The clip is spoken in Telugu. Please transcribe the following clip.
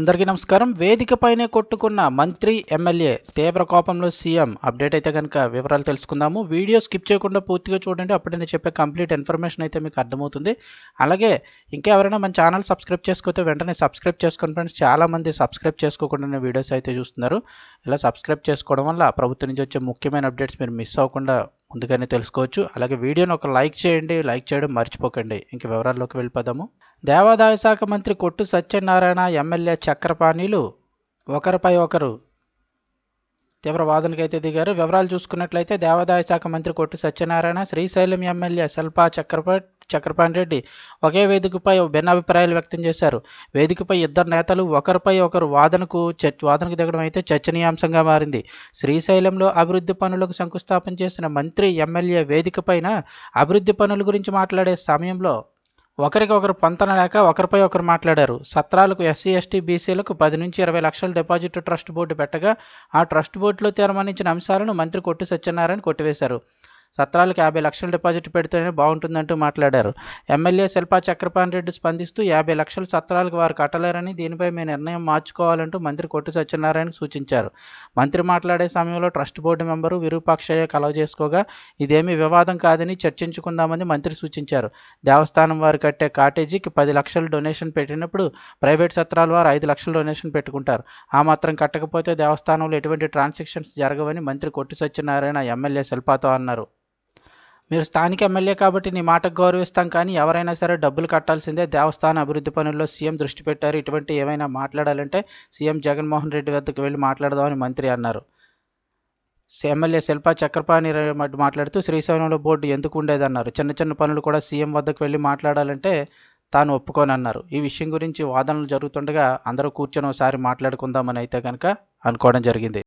అందరికీ నమస్కారం. వేదికపైనే కొట్టుకున్న మంత్రి ఎమ్మెల్యే తీవ్ర కోపంలో సీఎం. అప్డేట్ అయితే కనుక వివరాలు తెలుసుకుందాము. వీడియో స్కిప్ చేయకుండా పూర్తిగా చూడండి. అప్పుడు నేను చెప్పే కంప్లీట్ ఇన్ఫర్మేషన్ అయితే మీకు అర్థమవుతుంది. అలాగే ఇంకా ఎవరైనా మన ఛానల్ సబ్స్క్రైబ్ చేసుకోతే వెంటనే సబ్స్క్రైబ్ చేసుకుని ఫ్రెండ్స్. చాలామంది సబ్స్క్రైబ్ చేసుకోకుండా వీడియోస్ అయితే చూస్తున్నారు. ఇలా సబ్స్క్రైబ్ చేసుకోవడం వల్ల ప్రభుత్వం నుంచి వచ్చే ముఖ్యమైన అప్డేట్స్ మీరు మిస్ అవ్వకుండా ముందుగానే తెలుసుకోవచ్చు. అలాగే వీడియోని ఒక లైక్ చేయండి. లైక్ చేయడం మర్చిపోకండి. ఇంక వివరాల్లోకి వెళ్ళిపోదాము. దేవాదాయ శాఖ మంత్రి కొట్టు సత్యనారాయణ ఎమ్మెల్యే చక్రపాణిలు ఒకరిపై ఒకరు తీవ్ర వాదనకైతే దిగారు. వివరాలు చూసుకున్నట్లయితే దేవాదాయ శాఖ మంత్రి కొట్టు సత్యనారాయణ శ్రీశైలం ఎమ్మెల్యే శల్పా చక్రపా చక్రపాణి రెడ్డి ఒకే వేదికపై భిన్నాభిప్రాయాలు వ్యక్తం చేశారు. వేదికపై ఇద్దరు నేతలు ఒకరిపై ఒకరు వాదనకు వాదనకు దిగడం అయితే చర్చనీయాంశంగా మారింది. శ్రీశైలంలో అభివృద్ధి పనులకు శంకుస్థాపన చేసిన మంత్రి ఎమ్మెల్యే వేదికపైన అభివృద్ధి పనుల గురించి మాట్లాడే సమయంలో ఒకరికొకరు పొంతన లేక ఒకరిపై ఒకరు మాట్లాడారు. సత్రాలకు ఎస్సీ ఎస్టీ బీసీలకు పది నుంచి ఇరవై లక్షల డిపాజిట్ ట్రస్ట్ బోర్డు పెట్టగా ఆ ట్రస్ట్ బోర్డులో తీర్మానించిన అంశాలను మంత్రి కొట్టు సత్యనారాయణ కొట్టివేశారు. సత్రాలకు యాభై లక్షల డిపాజిట్ పెడితేనే బాగుంటుందంటూ మాట్లాడారు. ఎమ్మెల్యే శిల్పా చక్రపాణి రెడ్డి స్పందిస్తూ యాభై లక్షల సత్రాలకు వారు కట్టలేరని దీనిపై మీ నిర్ణయం మార్చుకోవాలంటూ మంత్రి కొట్టు సత్యనారాయణ సూచించారు. మంత్రి మాట్లాడే సమయంలో ట్రస్ట్ బోర్డు మెంబరు విరూపాక్షయ్య కలవ చేసుకోగా ఇదేమీ వివాదం కాదని చర్చించుకుందామని మంత్రి సూచించారు. దేవస్థానం వారు కట్టే కాటేజీకి పది లక్షలు డొనేషన్ పెట్టినప్పుడు ప్రైవేట్ సత్రాల వారు ఐదు లక్షలు డొనేషన్ పెట్టుకుంటారు. ఆ మాత్రం కట్టకపోతే దేవస్థానంలో ఎటువంటి ట్రాన్సాక్షన్స్ జరగవని మంత్రి కొట్టు సత్యనారాయణ ఎమ్మెల్యే శిల్పాతో అన్నారు. మీరు స్థానిక ఎమ్మెల్యే కాబట్టి నీ మాటకు గౌరవిస్తాం కానీ ఎవరైనా సరే డబ్బులు కట్టాల్సిందే దేవస్థాన అభివృద్ధి పనుల్లో సీఎం దృష్టి పెట్టారు. ఇటువంటి ఏమైనా మాట్లాడాలంటే సీఎం జగన్మోహన్ రెడ్డి వద్దకు వెళ్ళి మాట్లాడదామని మంత్రి అన్నారు. ఎమ్మెల్యే శిల్పా చక్రపాణి మాట్లాడుతూ శ్రీశైలంలో బోర్డు ఎందుకు ఉండేదన్నారు. చిన్న చిన్న పనులు కూడా సీఎం వద్దకు వెళ్ళి మాట్లాడాలంటే తాను ఒప్పుకోనన్నారు. ఈ విషయం గురించి వాదనలు జరుగుతుండగా అందరూ కూర్చొని ఒకసారి మాట్లాడుకుందామని అయితే కనుక అనుకోవడం జరిగింది.